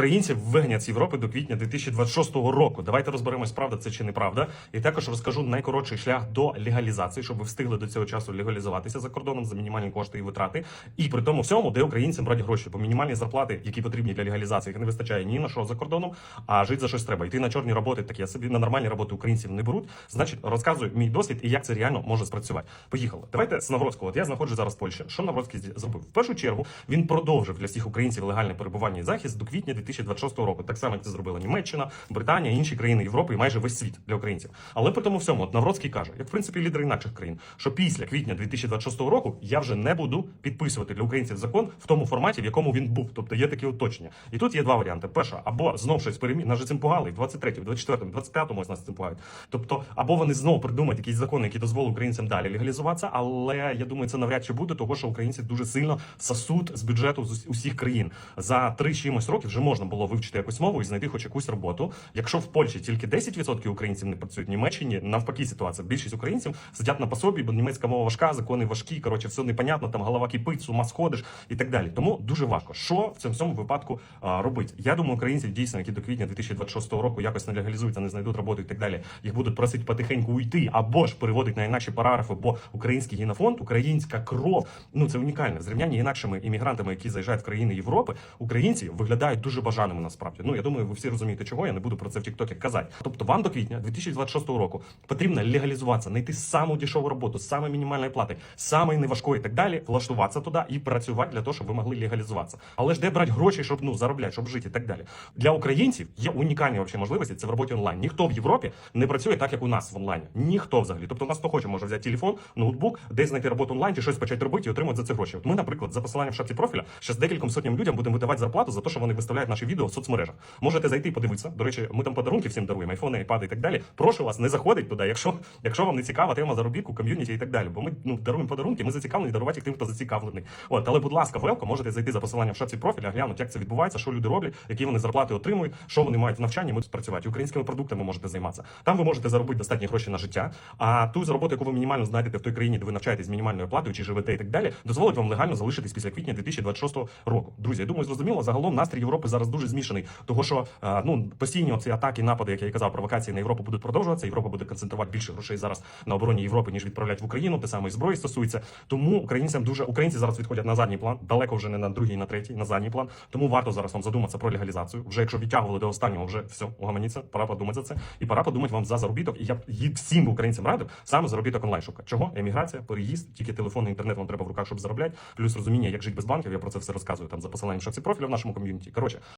Українців вигнять з Європи до квітня 2026 року. Давайте розберемось, правда це чи неправда. І також розкажу найкоротший шлях до легалізації, щоб ви встигли до цього часу легалізуватися за кордоном за мінімальні кошти і витрати. І при тому всьому, де українцям брати гроші, бо мінімальні зарплати, які потрібні для легалізації, їх не вистачає ні на що за кордоном, а жити за щось треба. Йти на чорні роботи, такі а собі на нормальні роботи українців не беруть. Значить, розказую мій досвід і як це реально може спрацювати. Поїхали. Давайте з Навроцького. От я знаходжусь зараз в Польщі. Що Навроцький зробив? В першу чергу він продовжив для всіх українців легальне перебування і захист до квітня 2026 року. Так само це зробила Німеччина, Британія, інші країни Європи і майже весь світ для українців. Але при тому всьому, Навроцький каже, як в принципі лідери інакших країн, що після квітня 2026 року я вже не буду підписувати для українців закон в тому форматі, в якому він був. Тобто є такі уточнення. І тут є два варіанти. Перша, або знов щось перемі... Нас же цим пугали, в 23-му, 24-му, 25-му ось нас цим пугають. Тобто, або вони знову придумають якісь закони, які дозволять українцям далі легалізуватися, але я думаю, це навряд чи буде, того що українці дуже сильно сосуть з бюджету з усіх країн. За три чимось років вже можна було вивчити якусь мову і знайти хоч якусь роботу. Якщо в Польщі тільки 10% українців не працюють, в Німеччині навпаки ситуація. Більшість українців сидять на пособі, бо німецька мова важка, закони важкі. Коротше, все непонятно, там голова кипить, з ума сходиш і так далі. Тому дуже важко. Що в цьому всьому випадку а, робити? Я думаю, українці дійсно, які до квітня 2026 року якось не легалізуються, не знайдуть роботу і так далі. Їх будуть просити потихеньку уйти або ж переводить на інакші параграфи, бо український генофонд, українська кров, ну це унікальне. В зрівнянні інакшими іммігрантами, які заїжджають в країни Європи, українці виглядають дуже бажаними насправді. Ну я думаю, ви всі розумієте, чого я не буду про це в Тіктокі казати. Тобто, вам до квітня 2026 року потрібно легалізуватися, знайти саму дешеву роботу, саме мінімальної плати, саме неважкої і так далі, влаштуватися туди і працювати для того, щоб ви могли легалізуватися. Але ж де брати гроші, щоб ну заробляти, щоб жити і так далі. Для українців є унікальні вообще можливості. Це в роботі онлайн. Ніхто в Європі не працює так, як у нас в онлайні. Ніхто взагалі. Тобто, у нас хто хоче, може взяти телефон, ноутбук, десь знайти роботу онлайн чи щось почати робити і отримати за це гроші. От ми, наприклад, за посиланням в шапці профіля, ще з декільком сотням людям будемо видавати зарплату за те, що вони виставляють наші відео в соцмережах. Можете зайти і подивитися. До речі, ми там подарунки всім даруємо, айфони, айпади і так далі. Прошу вас, не заходить туди, якщо, якщо вам не цікава тема заробітку, ком'юніті і так далі. Бо ми ну даруємо подарунки, ми зацікавлені дарувати їх тим, хто зацікавлений. От, але, будь ласка, велко, можете зайти за посиланням в шапці профіля, глянути, як це відбувається, що люди роблять, які вони зарплати отримують, що вони мають в навчанні. Ми працювати. Українськими продуктами можете займатися. Там ви можете заробити достатні гроші на життя. А ту роботу, яку ви мінімально знайдете в той країні, де ви навчаєтесь мінімальною платою чи живете і так далі, дозволить вам легально залишитись після квітня 2026 року. Друзі, я думаю, зрозуміло. Загалом настрій Європи зараз дуже змішаний, того що ну постійні оці атаки, напади, як я казав, провокації на Європу будуть продовжуватися. Європа буде концентрувати більше грошей зараз на обороні Європи, ніж відправлять в Україну. Те саме і зброї стосується. Тому українцям дуже українці зараз відходять на задній план, далеко вже не на другий, на третій, на задній план. Тому варто зараз вам задуматися про легалізацію. Вже якщо відтягували до останнього, вже все угаманіться, пора подумати за це, і пора подумати вам за заробіток. І я всім українцям радив саме заробіток онлайн шукати. Чого? Еміграція, переїзд, тільки телефон, і інтернет вам треба в руках, щоб заробляти. Плюс розуміння, як жити без банків. Я про це все розказую там за посиланням шапці профіля в нашому ком'юніті. Коротше,